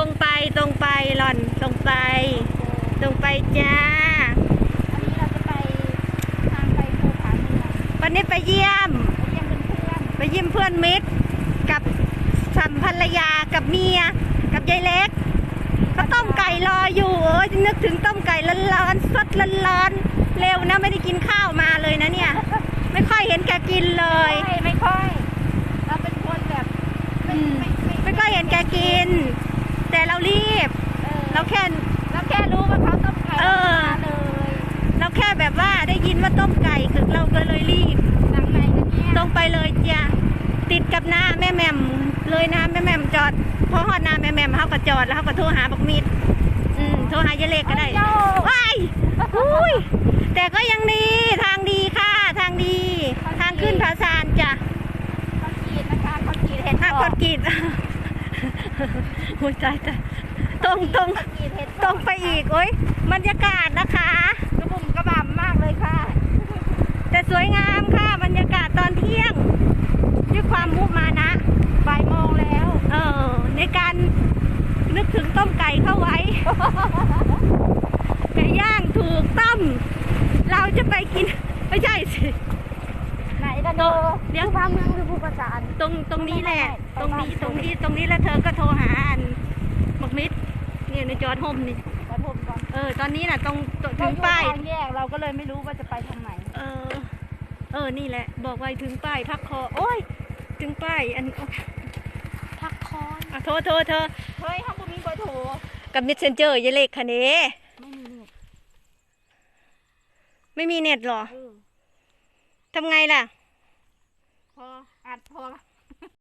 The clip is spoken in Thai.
ตรงไปตรงไปหล่อนตรงไป ตรงไปจ้าอันนี้เราจะไปทางไปภูผาเมืองวันนี้ไปเยี่ยม ไปเยี่ยมเพื่อนไปเยี่ยมเพื่อนมิตร กับสัมภรรยากับเมีย กับยายเล็กก็ต้มไก่รออยู่เออนึกถึงต้มไก่ร้อนๆสดร้อนๆเร็วนะไม่ได้กินข้าวมาเลยนะเนี่ย ไม่ค่อยเห็นแกกินเลๆย ไม่ไม่ค่อย เราเป็นคนแบบอืมไม่ไม่ไม่ค่อยเห็นแกกิน แต่เรารีบเออเราแค่เราแค่รู้ว่าเขาต้มไก่เออมาเลยเราแค่แบบว่าได้ยินว่าต้มไก่คือเราก็เลยรีบหลังไหนนะเนี่ยตรงไปเลยจ้ะติดกับหน้าแม่แหม่มเลยนะแม่แหม่มจอดพอฮอดหน้าแม่แหม่มเขาก็จอดแล้วเขาก็โทรหาบักมิดอืมโทรหายายเล็กก็ได้เจ้าว้ายอุ้ยแต่ก็ยังดีทางดีค่ะทางดี ทางขึ้นผาซานจ้ะเขากรีดนะคะเขากรีดเห็ดอะอคอกนกรีด หัวใจแต่ตรงตรงเขากรีดเห็ดตรงไปอีกโอ้ยบรรยากาศนะคะกระบุ่มกระบำมากเลยค่ะ แต่สวยงามค่ะ บรรยากาศตอนเที่ยงด้วยความมุมานะ บ่ายโมงแล้ว เออในการนึกถึงต้มไก่เข้าไว้ ไก่ย่างถูกต้ม เราจะไปกิน ไม่ใช่สิ ไหน กันโดเดี๋ยวภูผาเมืองหรือภูประสานตรงตรงนี้แหละไปตรงบ้านนี้ตรงนี้ตรงนี้แล้วเธอก็โทรหาอันบักมิดเนี่ยในจอดโฮมนี่ไปพบก่อนเออ ตอนนี้น่ะตรงตรงเราถึงอยู่ป้ายทางแยกเราก็เลยไม่รู้ว่าจะไปทางไหนเออ เออนี่แหละ บอกไว้ถึงป้ายพักคอโอ้ย ถึงป้ายอันพักคอนอะโทรโทรเธอเฮ้ยห้องบุมีเบอร์โทรกับมิดเซนเจอร์ยายเล็กคะเนไม่มีเน็ตไม่มีเน็ตเหรอเออทำไงล่ะ พออัดพอ